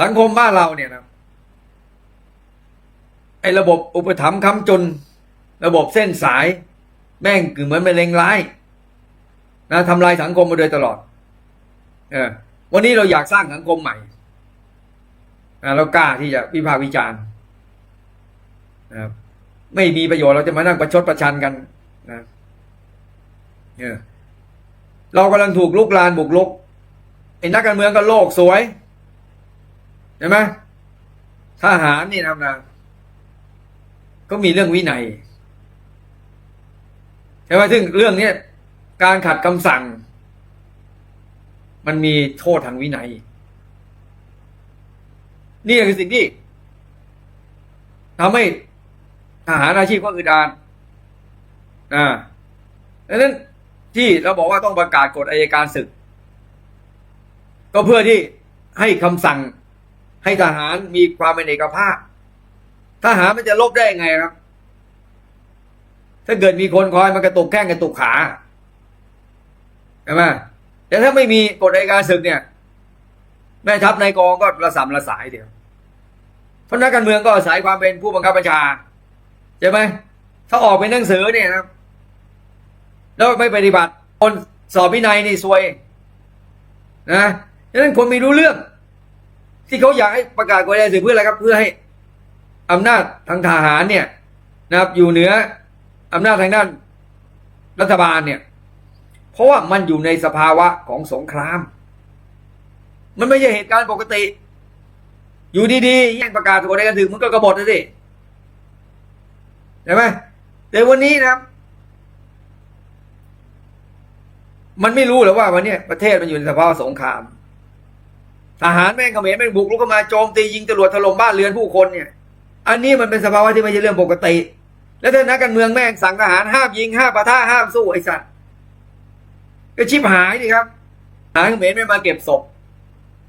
สังคมบ้านเราเนี่ยนะไอ้ระบบอุปถัมภ์ค้ำจน ระบบเส้นสาย แม่งคือเหมือนเป็นเลงร้ายนะทำลายสังคมมาโดยตลอด เออ วันนี้เราอยากสร้างสังคมใหม่นะเรากล้าที่จะวิพากษ์วิจารณ์นะครับไม่มีประโยชน์เราจะมานั่งประชดประชันกันนะเออเรากำลังถูกลุกลานบุกลุกไอ้นักการเมืองก็โลกสวย ใช่ไหมทหารนี่นะนะก็มีเรื่องวินัยใช่ไหมซึ่งเรื่องเนี้ยการขัดคำสั่ง มันมีโทษทางวินัย นี่คือสิ่งที่ทำให้ทหารอาชีพก็อึดอัดอ่าดังนั้นที่เราบอกว่าต้องประกาศกฎอายการศึก ก็เพื่อที่ให้คำสั่ง ให้ทหารมีความเป็นเอกภาพ ทหารมันจะลบได้ยังไงครับ ถ้าเกิดมีคนคอยมากระตุกแข้งกระตุกขาใช่ไหมแต่ถ้าไม่มีกฎอัยการศึกเนี่ยแม่ทัพนายกองก็ระสำระสายเดียวเพราะนักการเมืองก็อาศัยความเป็นผู้บังคับบัญชาใช่ไหมถ้าออกเป็นหนังสือเนี่ยนะแล้วไม่ปฏิบัติ คนสอบวินัยนี่ซวย นะดังนั้นคนไม่รู้เรื่อง ที่เขาอยากให้ประกาศกฎอัยการศึกเพื่ออะไรครับ เพื่อให้อำนาจทางทหารเนี่ยนะครับอยู่เหนืออำนาจทางด้านรัฐบาลเนี่ย เพราะว่ามันอยู่ในสภาวะของสงคราม มันไม่ใช่เหตุการณ์ปกติ อยู่ดีๆแย่งประกาศกฎอัยการศึกมันก็กบฏนะสิใช่ไหมแต่วันนี้นะครับ มันไม่รู้หรอว่าวันเนี้ยประเทศมันอยู่ในสภาวะสงคราม ทหารแม่งเขมรแม่งบุกลุกเข้ามาโจมตียิงจรวดถล่มบ้านเรือนผู้คนเนี่ย อันนี้มันเป็นสภาวะที่ไม่ใช่เรื่องปกติ แล้วถ้านักการเมืองแม่งสั่งทหารห้ามยิงห้ามปะทะห้ามสู้ไอ้สัตว์ก็ชิบหายดิครับทหารเขมรไม่มาเก็บศพ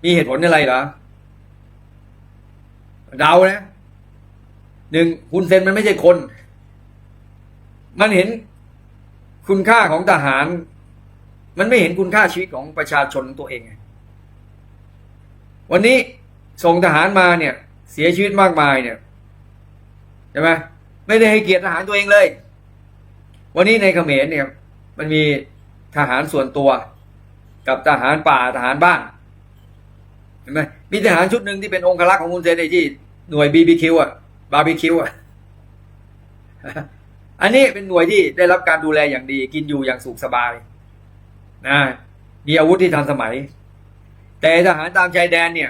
มีเหตุผลอะไรเหรอเดานะหนึ่งคุณเซนมันไม่ใช่คน มันเห็นคุณค่าของทหาร มันไม่เห็นคุณค่าชีวิตของประชาชนตัวเองไง วันนี้ส่งทหารมาเนี่ย เสียชีวิตมากมายเนี่ยใช่ไหมไม่ได้ให้เกียรติทหารตัวเองเลย วันนี้ในเขมรเนี่ย มันมีทหารส่วนตัว กับทหารป่าทหารบ้านเห็นไหมมีทหารชุดหนึ่งที่เป็นองครักษ์ของคุณเซนในที่หน่วย BBQ อะบาร์บีคิวอะอันนี้เป็นหน่วยที่ได้รับการดูแลอย่างดี กินอยู่อย่างสุขสบายนะมีอาวุธที่ทันสมัย แต่ทหารตามชายแดนเนี่ย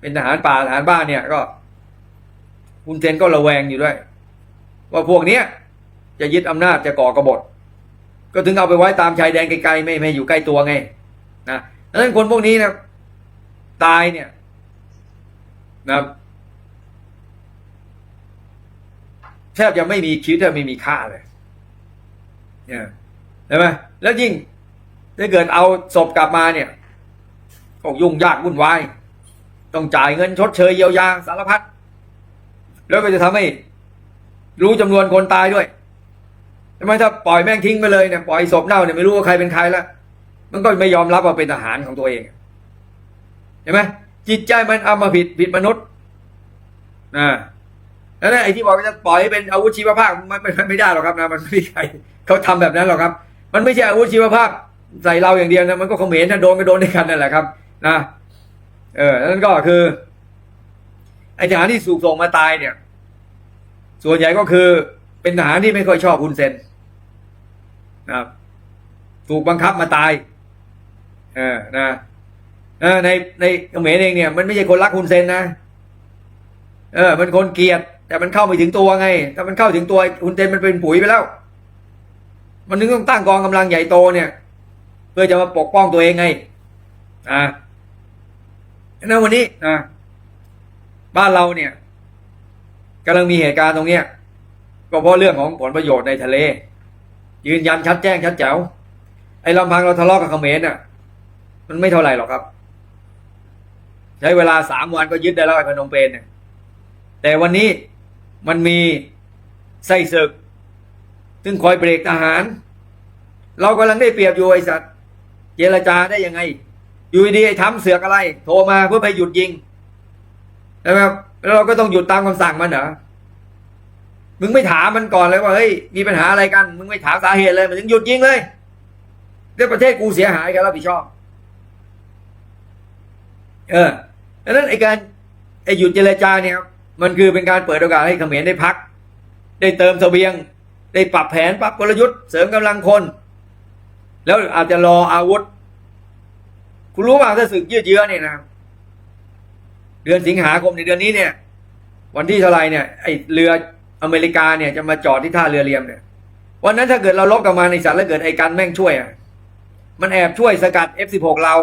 เป็นทหารป่าทหารบ้านเนี่ยก็ คุณเซนก็ระแวงอยู่ด้วย ว่าพวกเนี้ยจะยึดอำนาจจะก่อกระบฏก็ถึงเอาไปไว้ตามชายแดนไกลๆไม่ไม่อยู่ใกล้ตัวไงนะดังนั้นคนพวกนี้นะตายเนี่ยนะแทบจะไม่มีชีวิตแทบไม่มีค่าเลยเนี่ยใช่ไหมแล้วยิ่งถ้าเกิดเอาศพกลับมาเนี่ย ก็ยุ่งยากวุ่นวาย ต้องจ่ายเงินชดเชยเยียวยาสารพัด แล้วก็จะทำให้ รู้จำนวนคนตายด้วยทำไมถ้าปล่อยแม่งทิ้งไปเลยเนี่ยปล่อยศพเน่าเนี่ยไม่รู้ว่าใครเป็นใครแล้วมันก็ไม่ยอมรับว่าเป็นทหารของตัวเองเห็นไหมจิตใจมันเอามาผิดผิดมนุษย์นะแล้วไอ้ที่บอกว่าจะปล่อยให้เป็นอาวุธชีวภาพมันมันไม่ได้หรอกครับนะมันไม่ใครเขาทำแบบนั้นหรอกครับ มันไม่ใช่อาวุธชีวภาพใส่เราอย่างเดียวนะมันก็เขมรถ้าโดนก็โดนด้วยกันนั่นแหละครับ นะเออนั่นก็คือไอ้ทหารที่สูกส่งมาตายเนี่ย ส่วนใหญ่ก็คือเป็นทหารที่ไม่ค่อยชอบคุณเซนนะครับถูกบังคับมาตาย เออนะเออในในเขมรเองเนี่ย มันไม่ใช่คนรักคุณเซนนะเออ มันคนเกลียด แต่มันเข้าไม่ถึงตัวไง ถ้ามันเข้าถึงตัวคุณเซนมันเป็นปุ๋ยไปแล้ว มันนึงต้องตั้งกองกำลังใหญ่โตเนี่ย เพื่อจะมาปกป้องตัวเองไง อ่า นั้นวันนี้อ่าบ้านเราเนี่ยกำลังมีเหตุการณ์ตรงเนี้ย ก็เพราะเรื่องของผลประโยชน์ในทะเล ยืนยันชัดแจ้งชัดแจ๋วไอ้ลำพังเราทะเลาะกับเขมรน่ะ มันไม่เท่าไหร่หรอกครับ ใช้เวลาสามวันก็ยึดได้แล้วไอ้พนมเปญเนี่ยแต่วันนี้มันมีไส้ศึก ซึ่งคอยเบรกทหาร เรากำลังได้เปรียบอยู่ไอ้สัตว์ เจรจาได้ยังไง อยู่ดีไอ้ทำเสือกอะไร โทรมาเพื่อไปหยุดยิงใช่ไหมครับแล้วเราก็ต้องหยุดตามคำสั่งมันเหรอ มึงไม่ถามมันก่อนเลยว่าเฮ้ยมีปัญหาอะไรกัน มึงไม่ถามสาเหตุเลยมันถึงหยุดยิงเลยเดี๋ยวประเทศกูเสียหายกันรับผิดชอบ เออดังนั้นไอ้การไอ้หยุดเจรจาเนี่ยมันคือเป็นการเปิดโอกาสให้เขมรได้พัก ได้เติมเสบียง ได้ปรับแผนปรับกลยุทธ์เสริมกำลังคน แล้วอาจจะรออาวุธ คุณรู้ว่าถ้าศึกยืดเยื้อเนี่ยนะเดือนสิงหาคมในเดือนนี้เนี่ย วันที่เท่าไรเนี่ยไอเรืออเมริกาเนี่ยจะมาจอดที่ท่าเรือเลียมเนี่ย วันนั้นถ้าเกิดเราลบกับมาในสัตว์แล้วเกิดไอกันแม่งช่วยอะมันแอบช่วยสกัด F16 เรา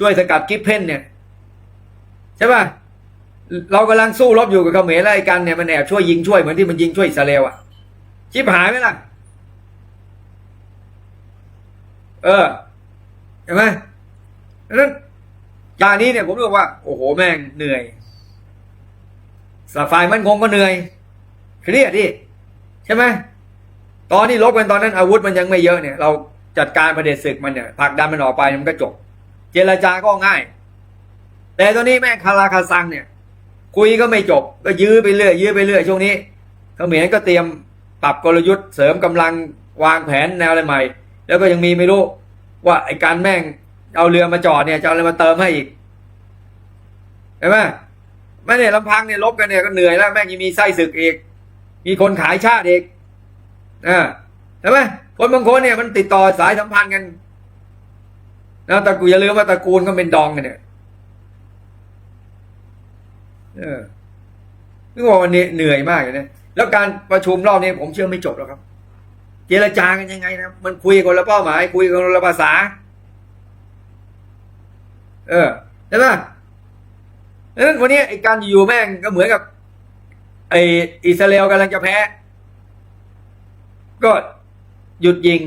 ช่วยสกัดกิฟเพนเนี่ย ใช่ป่ะเรากำลังสู้รบอยู่กับเขมรแล้วไอกันเนี่ยมันแอบช่วยยิงช่วยเหมือนที่มันยิงช่วยอิสราเอลอะชิบหายไหมล่ะ เออเห็นไหม ดังนั้นอย่างนี้เนี่ยผมรู้ว่า โอ้โหแม่งเหนื่อยสฝ่ายมันคงก็เหนื่อยเครียดดิใช่ไหมตอนนี้ลบกันตอนนั้นอาวุธมันยังไม่เยอะเนี่ย เราจัดการประเด็จศึกมันเนี่ยผลักดันมันออกไปมันก็จบ เจรจาก็ง่าย แต่ตอนนี้แม่งคาราคาซังเนี่ย คุยก็ไม่จบ ก็ยื้อไปเรื่อยยื้อไปเรื่อยช่วงนี้เขมรก็เตรียมปรับกลยุทธ์เสริมกำลังวางแผนแนวอะไรใหม่ แล้วก็ยังมีไม่รู้ว่าไอ้การแม่ง เอาเรือมาจอดเนี่ยจะเอาอะไรมาเติมให้อีกเห็นไหมไม่เนี่ยลำพังเนี่ยลบกันเนี่ยก็เหนื่อยแล้วแม่งยังมีไส้ศึกอีก มีคนขายชาติอีกอ่าใช่ไหมคนบางคนเนี่ยมันติดต่อสายสัมพันธ์กันนะแต่กูลอย่าลืมว่าตระกูลก็เป็นดองกันเนี่ยเออนึกว่าวันนี้เหนื่อยมากเลยนะแล้วการประชุมรอบนี้ผมเชื่อไม่จบแล้วครับ เจรจากันยังไงนะมันคุยคนละเป้าหมาย คุยคนละภาษา เออใช่ไหมดังนั้นวันนี้ไอ้การอยู่แม่งก็เหมือนกับ ไอ้อิสราเอลกำลังจะแพ้ ก็หยุดยิง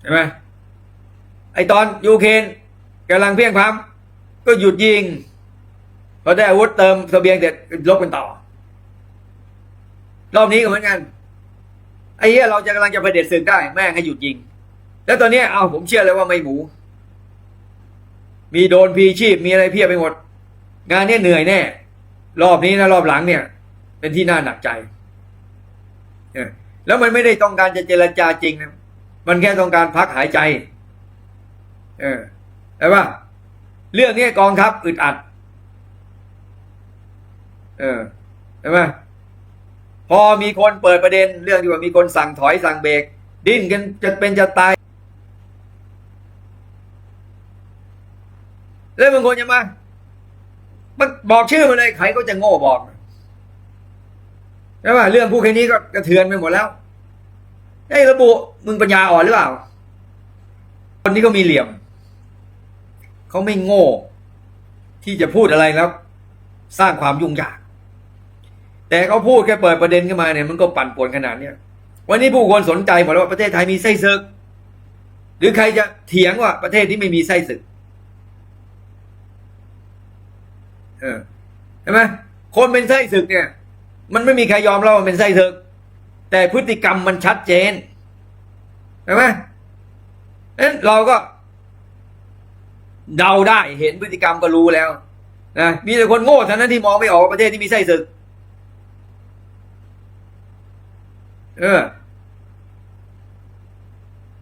ใช่ไหมไอ้ตอนยูเครนกำลังเพียงพร้ำก็หยุดยิงพอได้อาวุธเติมเสบียงเสร็จลบกันต่อ รอบนี้ก็เหมือนกันไอ้เหี้ยเราจะกำลังจะเผด็จศึกได้แม่งให้หยุดยิง แล้วตอนนี้เอาผมเชื่อเลยว่าไม่หมู มีโดนพีชีพมีอะไรเพียบไปหมด งานเนี้เหนื่อยแน่ รอบนี้นะรอบหลังเนี่ย เป็นที่น่าหนักใจแล้วมันไม่ได้ต้องการจะเจรจาจริงนะมันแค่ต้องการพักหายใจ เออแต่ว่า เรื่องนี้กองทัพอึดอัด เออใช่ไหมพอมีคนเปิดประเด็น เรื่องที่ว่ามีคนสั่งถอยสั่งเบรกดิ้นกันจะเป็นจะตาย แล้วบางคนจะมา มันบอกชื่อมาเลยใครก็จะโง่บอกใช่ไหมเรื่องพูดแค่นี้ก็กระเทือนไปหมดแล้วไอ้ยระบุมึงปัญญาอ่อนหรือเปล่า คนนี้ก็มีเหลี่ยม เขาไม่โง่ ที่จะพูดอะไรแล้ว สร้างความยุ่งยาก แต่เขาพูดแค่เปิดประเด็นขึ้นมาเนี่ยมันก็ปั่นป่วนขนาดเนี้ยวันนี้ผู้คนสนใจหมดแล้วว่าประเทศไทยมีไส้ศึก หรือใครจะเถียงว่าประเทศที่ไม่มีไส้ศึก เออเห็นไหมคนเป็นไส้ศึกเนี่ย มันไม่มีใครยอมรับว่าเป็นไส้ศึก แต่พฤติกรรมมันชัดเจนเห็นไหมเอ้นเราก็ เดาได้เห็นพฤติกรรมก็รู้แล้วนะมีแต่คนโง่เท่านั้นที่มองไม่ออกประเทศที่มีไส้ศึก เออ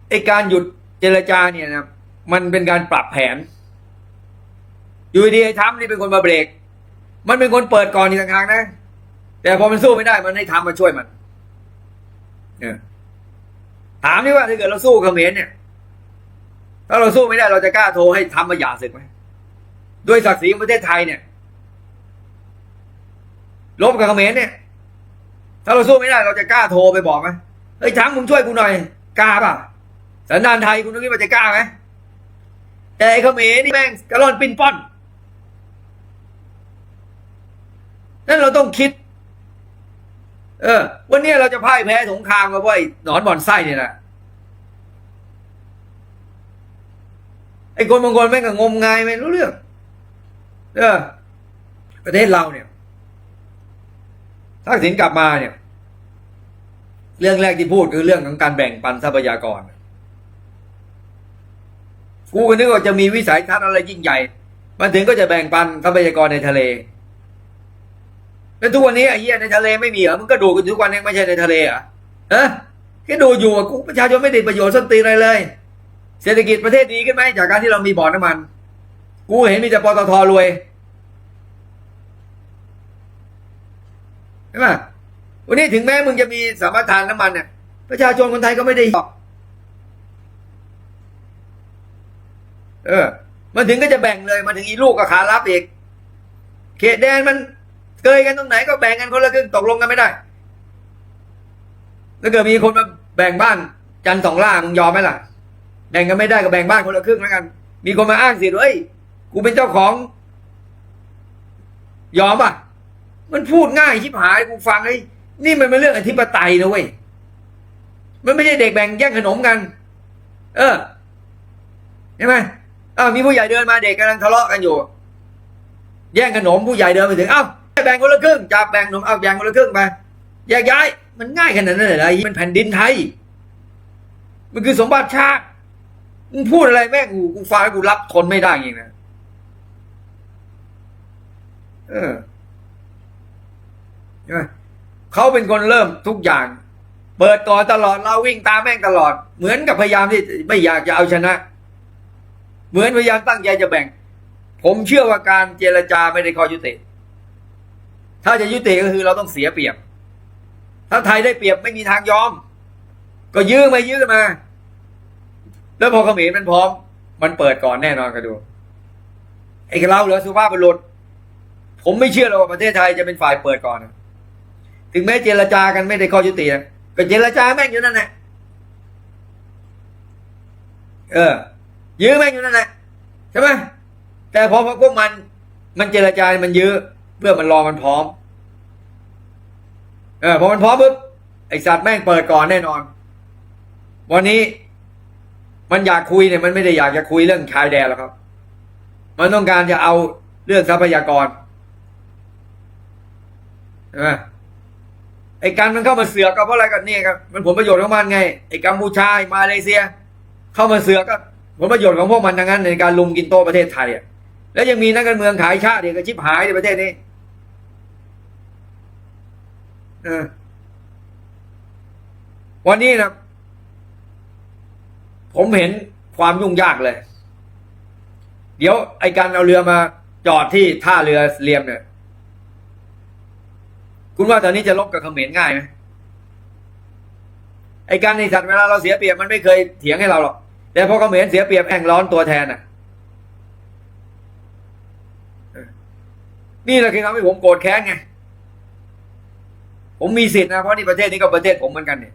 ไอการหยุดเจรจาเนี่ยนะมันเป็นการปรับแผน อยู่ดีไอ้ทำนี่เป็นคนมาเบรก มันเป็นคนเปิดก่อนอีกต่างหากนะ แต่พอมันสู้ไม่ได้มันให้ทำมาช่วยมันเออถามนี่ว่าถ้าเกิดเราสู้เขมรเนี่ย ถ้าเราสู้ไม่ได้เราจะกล้าโทรให้ทำมาหย่าศึกไหมด้วยศักดิ์ศรีประเทศไทยเนี่ยลบกับเขมรเนี่ย ถ้าเราสู้ไม่ได้เราจะกล้าโทรไปบอกไหมเฮ้ยช้างมึงช่วยกูหน่อยกล้าป่ะสันดานไทยคุณนึกว่าจะกล้าไหมแต่ไอ้เขมรนี่แม่งกระล่อนปิ้นป้อน นั่น เราต้องคิด เออ วันนี้เราจะพ่ายแพ้สงครามกับว่าไอ้หนอนบอนไส้เนี่ยนะไอ้คนบางคนแม่งก็งมงายไม่รู้เรื่อง เออ ประเทศเราเนี่ยทักษิณกลับมาเนี่ย เรื่องแรกที่พูดคือเรื่องของการแบ่งปันทรัพยากร กูก็นึกว่าจะมีวิสัยทัศน์อะไรยิ่งใหญ่ มันถึงก็จะแบ่งปันทรัพยากรในทะเล แล้วทุกวันนี้ไอ้เหี้ยในทะเลไม่มีเหรอมึงก็ดูดกันทุกวันนี้ไม่ใช่ในทะเลเหรอฮะแค่ดูอยู่กูประชาชนไม่ได้ประโยชน์ส้นตีอะไรเลย เศรษฐกิจประเทศดีขึ้นไหมจากการที่เรามีบ่อน้ำมัน กูเห็นมีแต่ปตทรวยใช่ไหมวันนี้ถึงแม้มึงจะมีสามารถทานน้ำมันเนี่ยประชาชนคนไทยก็ไม่ได้หรอกเออ มันถึงก็จะแบ่งเลย มาถึงอีลูกกับขารับอีก เขตแดนมัน เกยกันตรงไหนก็แบ่งกันคนละครึ่งตกลงกันไม่ได้แล้วเกิดมีคนมาแบ่งบ้านจันสองล่ามึงยอมไหมล่ะ แบ่งกันไม่ได้ก็แบ่งบ้านคนละครึ่งแล้วกัน มีคนมาอ้างสิทธิ์เอ้ยกูเป็นเจ้าของ ยอมป่ะ มันพูดง่ายชิบหายกูฟังไอ้นี่มันเป็นเรื่องอธิปไตยนะเว้ยมันไม่ใช่เด็กแบ่งแย่งขนมกัน เออเห็นไหมอ้าวมีผู้ใหญ่เดินมาเด็กกำลังทะเลาะกันอยู่ แย่งขนมผู้ใหญ่เดินไปถึงเอ้า แบ่งคนละครึ่งจับแบ่งขนมเอาแบ่งคนละครึ่งไปแยกย้าย มันง่ายขนาดนั้นเลยมันแผ่นดินไทย มันคือสมบัติชาติมึงพูดอะไรแม่งกูกูฟังกูรับทนไม่ได้จริงนะเออใช่ไหมเขาเป็นคนเริ่มทุกอย่าง เปิดก่อตลอดเราวิ่งตามแม่งตลอด เหมือนกับพยายามที่ไม่อยากจะเอาชนะ เหมือนพยายามตั้งใจจะแบ่ง ผมเชื่อว่าการเจรจาไม่ได้ข้อยุติ ถ้าจะยุติก็คือเราต้องเสียเปรียบ ถ้าไทยได้เปรียบไม่มีทางยอม ก็ยื้อมายื้อมา แล้วพอเขมรมันพร้อม มันเปิดก่อนแน่นอนกันดูไอ้เราเหลือสุภาพบุรุษผมไม่เชื่อหรอกว่าประเทศไทยจะเป็นฝ่ายเปิดก่อน ถึงแม้เจรจากันไม่ได้ข้อยุติก็เจรจาแม่งอยู่นั่นแหละเออ ยื้อแม่งอยู่นั่นแหละใช่ไหมแต่พอพวกมัน มันเจรจา มันยื้อ เพื่อมันรอมันพร้อม เออพอมันพร้อมปุ๊บไอสัตว์แม่งเปิดก่อนแน่นอน วันนี้ มันอยากคุยเนี่ยมันไม่ได้อยากจะคุยเรื่องชายแดนหรอกครับ มันต้องการจะเอาเรื่องทรัพยากรใช่ไหมไอ้การมันเข้ามาเสือกก็เพราะอะไรกันเนี่ยครับมันผลประโยชน์ของมันไงไอ้กัมพูชามาเลเซีย เข้ามาเสือกก็ผลประโยชน์ของพวกมันทั้งนั้นในการลุมกินโตประเทศไทยอะแล้วยังมีนักการเมืองขายชาติเดียก็ชิบหายในประเทศนี้ วันนี้นะผมเห็นความยุ่งยากเลย เดี๋ยวไอ้การเอาเรือมาจอดที่ท่าเรือเลียมเนี่ย คุณว่าตอนนี้จะลบกับเขมรง่ายไหมไอ้การในสัตว์เวลาเราเสียเปรียบมันไม่เคยเถียงให้เราหรอก แต่พอเขมรเสียเปรียบแอ่งร้อนตัวแทนอะ นี่แหละคือทำให้ผมโกรธแค้นไง ผมมีสิทธิ์นะเพราะนี่ประเทศนี้ก็ประเทศผมเหมือนกันเนี่ย